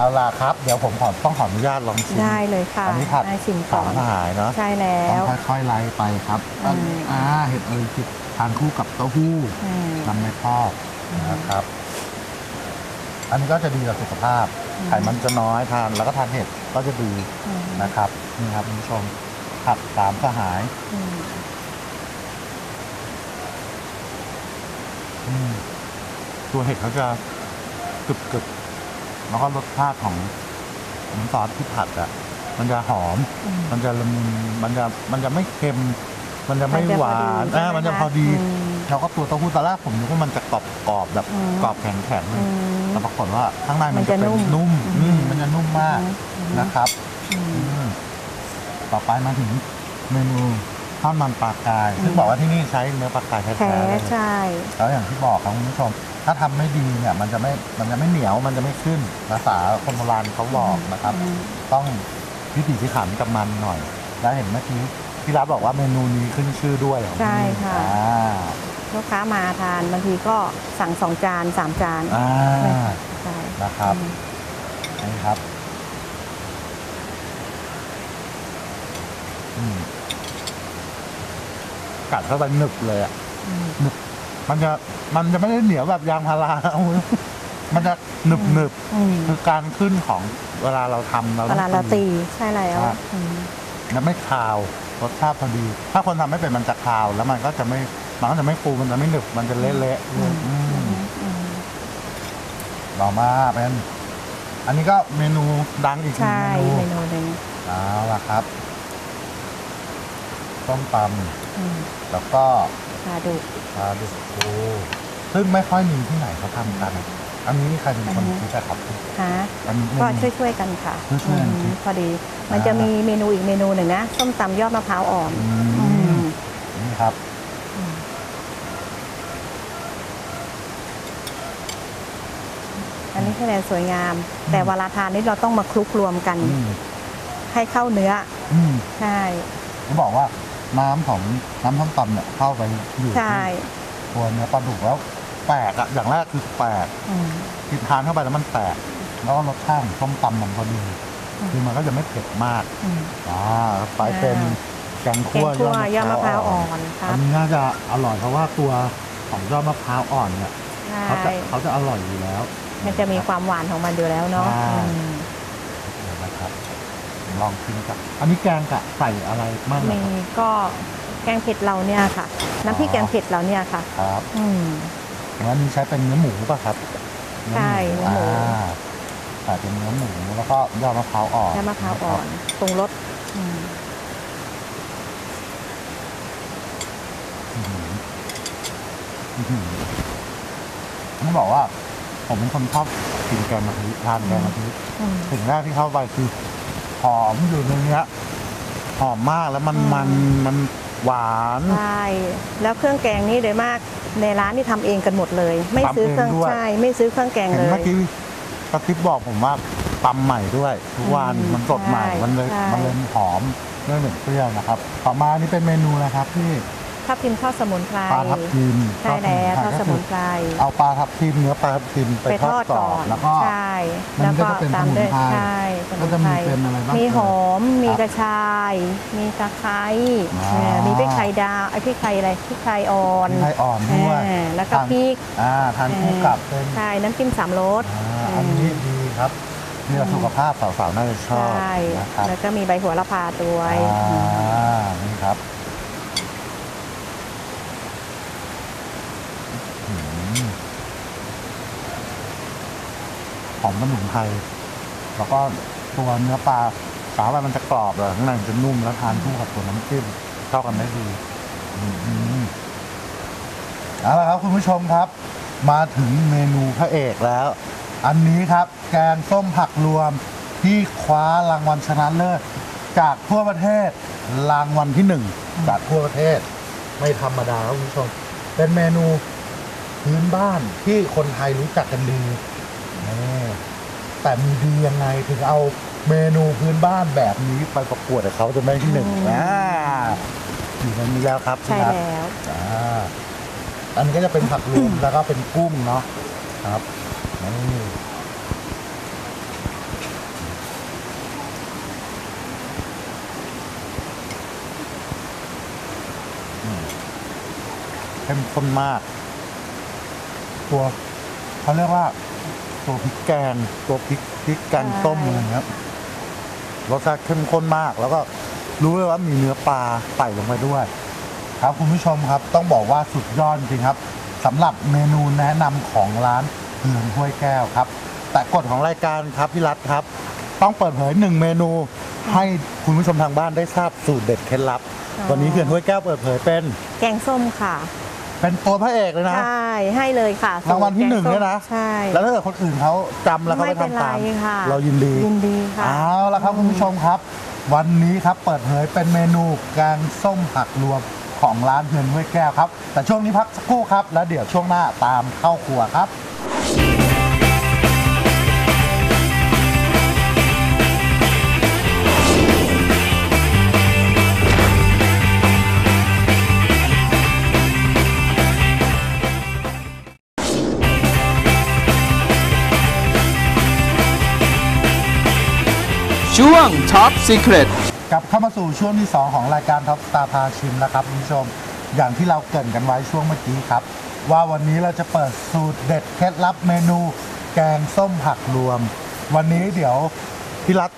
เอาล่ะครับ เดี๋ยวผมขอต้องขออนุญาตลองชิมได้เลยค่ะอันนี้ผัดให้ชิมก่สาอมนสหายเนาะใช่แล้ว ต้องค่อยๆไล่ไปครับอืมอ่าเห็ดเอยจิทานคู่กับเต้าหู้อืมน้ำไม่ทอดนะครับ อันนี้ก็จะดีต่อสุขภาพอืมไขมันจะน้อยทานแล้วก็ทานเห็ดก็จะดีอืมนะครับนี่ครับคุณผู้ชมผัดสามสหายอืมอืมตัวเห็ดเขาจะกรึบกรึบๆ แล้วก็รสชาติของน้ำซอสที่ผัดอะ มันจะหอมอืมมันจะละมุนมันจะมันจะไม่เค็ม มันจะไม่หวานใช่อ่าไหมันจะพอดีอืมแล้วก็ตัวเต้าหู้ตอนแรกผมนึกว่ามันจะกรอบกรอบๆแบบอืมกรอบแข็งแข็งๆอืมแต่ปรากฏว่าข้างในมันมันจะจะเป็นนุ่มนุ่มอือืมมมันจะนุ่มมากอืมนะครับอืมอืมต่อไปมาถึงเมนู ข้าวมันปลากายอืมซึ่งบอกว่าที่นี่ใช้เนื้อปลากายแท้แท้ๆเลยใช่ แล้วอย่างที่บอกครับคุณผู้ชม ถ้าทำไม่ดีเนี่ยมันจะไม่มันจะไม่เหนียวมันจะไม่ขึ้นภาษาคนโบราณเขาบอกนะครับอืมต้องพิถีพิถันกับมันหน่อย แล้วเห็นเมื่อกี้พี่รับบอกว่าเมนูนี้ขึ้นชื่อด้วยของที่ใช่นี่ค่ะ อ่าลูกค้ามาทานบางทีก็สั่งสองจานสามจานอ่าใช่นะครับ อืมนี่ครับ อืม กัดเข้าไปหนึบเลยอะอืมมันจะมันจะไม่ได้เหนียวแบบยางพาราเอามันจะหนึบหนึบอืมคือการขึ้นของเวลาเราทำเราเวต้องลาเราตีใช่แล้วครับอืมแล้วไม่คาวรสชาติพอดี ถ้าคนทำไม่เป็นมันจะคาว แล้วมันก็จะไม่มันก็จะไม่ฟูมันจะไม่หนึบมันจะเละๆอืมอืมอืมต่อมาเป็นอันนี้ก็เมนูดังอีกหนึ่งใช่เมนูเมนูหนึ่งเอาล่ะครับ ต้มตอืมำแล้วก็ปลาดุก ปลาดุกฟูซึ่งไม่ค่อยมีที่ไหนเขาทำกัน อันนี้ใครเป็นคนอือฮึคิดอะครับฮะอันนี้เมก็นูช่วยช่วยๆกันค่ะช่วยๆกันอืมคิดพอดี มันจะมีเมนูอีกเมนูหนึ่งนะ ส้มตำยอดมะพร้าวอ่อน อือืมมนี่ครับอืมอันนี้คะแนนสวยงาม แต่เวลาทานนี่เราต้องมาคลุกรวมกัน อืมให้เข้าเนื้อ อืมใช่ เขาบอกว่า น้ำของน้ำส้มตำเนี่ยเข้าไปอยู่ใช่ ที่ตัวเนื้อปลาดุกแล้วแปลกอะอย่างแรกคือแปลกอืมกินทานเข้าไปแล้วมันแปลกแล้วก็รสชาติของส้มตำมันพอดีอืมคือมันก็จะไม่เผ็ดมากอืมอ่าไปเป็นแกงแกคั่วงคั่วยอดมะพร้าวอ่อนคอัรับนนี้น่าจะอร่อยเพราะว่าตัวของยอดมะพร้าวอ่อนเนี่ยใช่เขาจะเขาจะอร่อยอยู่แล้ว มันจะมีความหวานของมันอยู่แล้วเนาะใช่ อืม เดี๋ยวนะครับ ลองชิมกันอันนี้แกงกะใส่อะไรบ้างนะมีครับ ก็แกงเผ็ดเราเนี่ยค่ะ น้ำพริกแกงเผ็ดเราเนี่ยค่ะ ครับอืม แล้วนี้ใช้เป็นเนื้อหมูป่ะครับใช่เนื้อหมู อ่าใส่เป็นเนื้อหมูแล้วก็ยอดมะพร้าวอ่อนแค่มะพร้าวอ่อนปรุงรสอืมอื้อหืออื้อหือต้องบอกว่า ผมเป็นคนชอบกินแกงกะทิทานแกงกะทิอืมสิ่งแรกที่เข้าไปคือ หอมอยู่ในเนี้ยหอมมากแล้วมันอืมมันมันหวานใช่แล้วเครื่องแกงนี่โดยมากในร้านนี่ทำเองกันหมดเลย ไม่ซื้อเครื่องใช่ไม่ซื้อเครื่องแกงเห็นเลยเมื่อกี้กระซิบบอกผมว่าตำใหม่ด้วยทุกวันอืมมันสดใหม่ใช่มันเลยใช่มันเลยหอมไม่เหม็นเปรี้ยวนะครับ ต่อมานี่เป็นเมนูนะครับที่ ทับทิมทอดสมุนไพรปลาทับทิมใช่แล้วทอดสมุนไพรเอาปลาทับทิมเนื้อปลาทับทิมไปไปททออดดก่ก่ออนนแล้วก็ใช่มันแล้วก็ก็จะเป็นตามด้วยสมุนไพรใช่สก็มุนจะไพมีรเป็นอะไรบ้างมีหอมมีครับกระชาย มีตะไคร้อ๋อเออมีพริกไทยดาวไอ้พริกไทยอะไรพริกไทยอ่อนพริกไทยอ่อนด้วยเออแล้วก็ทานพริกอ่าทานคู่กับเป็นใช่น้ำจิ้มสามรสอ่าอันนี้ดีครับนี่สุขภาพสาวๆน่าจะชอบใช่นะครับแล้วก็มีใบโหัวละพาด้วยอ่านี่ครับ หอมสมุนไพรแล้วก็ตัวเนื้อปลาสาวไปมันจะกรอบเลยข้างในจะนุ่มแล้วทานคู่กับตัวน้ำจิ้มเข้ากันได้ดีเอาละครับคุณผู้ชมครับ มาถึงเมนูพระเอกแล้ว อันนี้ครับ แกงส้มผักรวมที่คว้ารางวัลชนะเลิศจากทั่วประเทศรางวัลที่หนึ่งจากทั่วประเทศ ไม่ธรรมดาครับคุณผู้ชม เป็นเมนูพื้นบ้านที่คนไทยรู้จักกันดี แต่มีดียังไงถึงเอาเมนูพื้นบ้านแบบนี้ไปประกวดกับเขาจนได้ที่หนึ่งนะอยู่ตรงนี้แล้วครับใช่แล้วอ่าอันนี้ก็จะเป็นผักรวมแล้วก็เป็นกุ้งเนาะครับนี่เข้มข้นมาก ตัวเขาเรียกว่า ตัวพริกแกงตัวพริกพริกแกงต้มอะไรเงี้ยรสชาติเข้มข้นมาก แล้วก็รู้เลยว่ามีเนื้อปลาใส่ลงไปด้วย ครับคุณผู้ชมครับต้องบอกว่าสุดยอดจริงครับสำหรับเมนูแนะนำของร้านเฮือนห้วยแก้วครับ แต่กฎของรายการครับพี่รัฐครับ ต้องเปิดเผยหนึ่งเมนูให้คุณผู้ชมทางบ้านได้ทราบสูตรเด็ดเคล็ดลับอ๋อวันนี้เฮือนห้วยแก้วเปิดเผยเป็น แกงส้มค่ะ เป็นตัวพระเอกเลยนะ ใช่ให้เลยค่ะรางวัลที่หนึ่งแกส้มเนี่ยนะ ใช่ แล้วถ้าเกิดคนอื่นเขาจำแล้วเขาไม่ไปเป็นทำไรตามค่ะเรายินดี ยินดีค่ะ เอาละครับคุณผู้ชมครับ วันนี้ครับเปิดเผยเป็นเมนูแกงส้มผักรวมของร้านเฮือนห้วยแก้วครับ แต่ช่วงนี้พักสักครู่ครับ แล้วเดี๋ยวช่วงหน้าตามเข้าครัวครับ ช่วง Top Secret กลับเข้ามาสู่ช่วงที่ 2 ของรายการท็อปสตาร์พาชิมแล้วครับคุณผู้ชม อย่างที่เราเกรินกันไว้ช่วงเมื่อกี้ครับ ว่าวันนี้เราจะเปิดสูตรเด็ดเคล็ดลับเมนู แกงส้มผักรวม วันนี้เดี๋ยวพี่รัฐ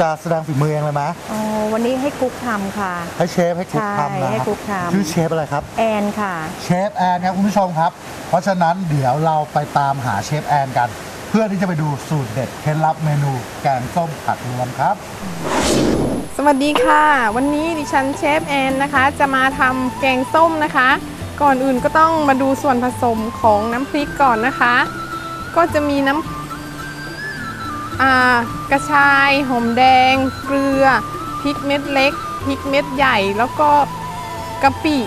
จะแสดงฝีมือเองเลยไหมอ๋อวันนี้ให้กุ๊กทำค่ะ ให้เชฟให้คุกทำนะใช่ให้ครับกุ๊กทำ ชื่อเชฟอะไรครับ แอนค่ะ เชฟแอนครับคุณผู้ชมครับ เพราะฉะนั้นเดี๋ยวเราไปตามหาเชฟแอนกัน เพื่อที่จะไปดูสูตรเด็ดเคล็ดลับเมนูแกงส้มผักรวมครับ สวัสดีค่ะ วันนี้ดิฉันเชฟแอนนะคะ จะมาทำแกงส้มนะคะ ก่อนอื่นก็ต้องมาดูส่วนผสมของน้ำพริกก่อนนะคะ ก็จะมีน้ำกระชาย หอมแดง เกลือพริกเม็ดเล็กพริกเม็ดใหญ่แล้วก็กะปิ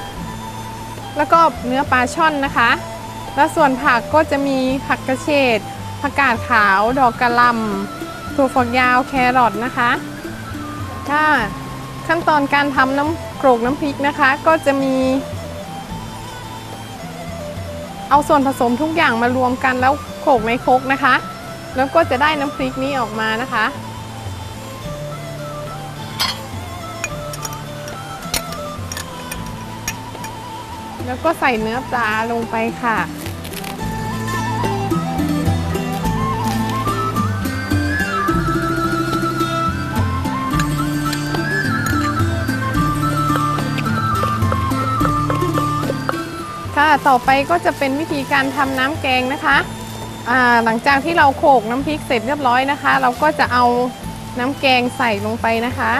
แล้วก็เนื้อปลาช่อนนะคะ และส่วนผักก็จะมีผักกระเฉด ผักกาดขาวดอกกระลำถั่วฝักยาวแครอทนะคะค่ะขั้นตอนการทำน้ำโกรกน้ำพริกนะคะ ก็จะมี เอาส่วนผสมทุกอย่างมารวมกันแล้วโขลกในครกนะคะ แล้วก็จะได้น้ำพริกนี้ออกมานะคะแล้วก็ใส่เนื้อปลาลงไปค่ะ ค่ะต่อไปก็จะเป็นวิธีการทำน้ำแกงนะคะหลังจากที่เราโขกน้ำพริกเสร็จเรียบร้อยนะคะ เราก็จะเอาน้ำแกงใส่ลงไปนะคะ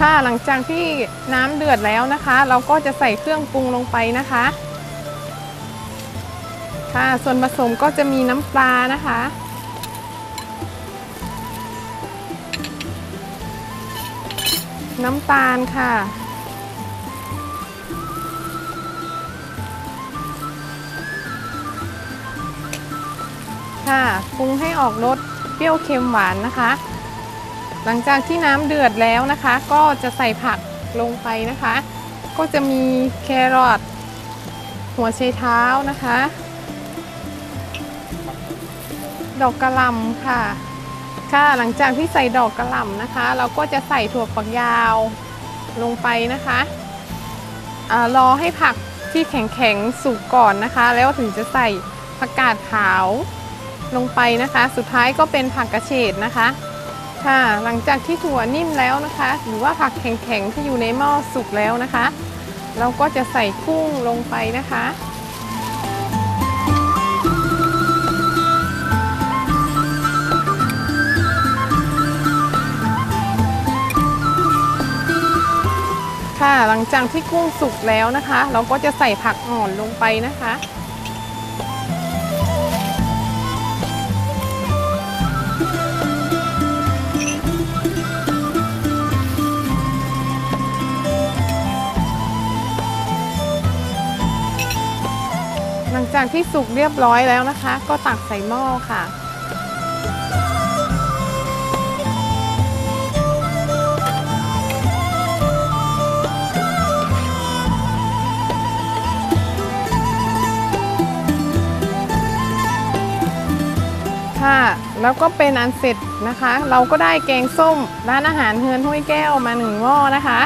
ค่ะหลังจากที่น้ำเดือดแล้วนะคะ เราก็จะใส่เครื่องปรุงลงไปนะคะ ค่ะ ส่วนผสมก็จะมีน้ำปลานะคะ น้ำตาลค่ะ ค่ะปรุงให้ออกรสเปรี้ยวเค็มหวานนะคะ หลังจากที่น้ำเดือดแล้วนะคะ ก็จะใส่ผักลงไปนะคะ ก็จะมีแครอทหัวไชเท้านะคะ ดอกกระหล่ำค่ะ ค่ะหลังจากที่ใส่ดอกกระหล่ำนะคะ เราก็จะใส่ถั่วฝักยาวลงไปนะคะอารอให้ผักที่แข็งๆสุกก่อนนะคะ แล้วถึงจะใส่ผักกาดขาวลงไปนะคะ สุดท้ายก็เป็นผักกระเฉดนะคะ ค่ะ หลังจากที่ถั่วนิ่มแล้วนะคะ หรือว่าผักแข็งๆที่อยู่ในหม้อสุกแล้วนะคะ เราก็จะใส่กุ้งลงไปนะคะ ค่ะ หลังจากที่กุ้งสุกแล้วนะคะ เราก็จะใส่ผักอ่อนลงไปนะคะ หลังจากที่สุกเรียบร้อยแล้วนะคะ ก็ตักใส่หม้อค่ะ ค่ะ แล้วก็เป็นอันเสร็จนะคะ เราก็ได้แกงส้มร้านอาหารเฮือนห้วยแก้วมาหนึ่งหม้อนะคะ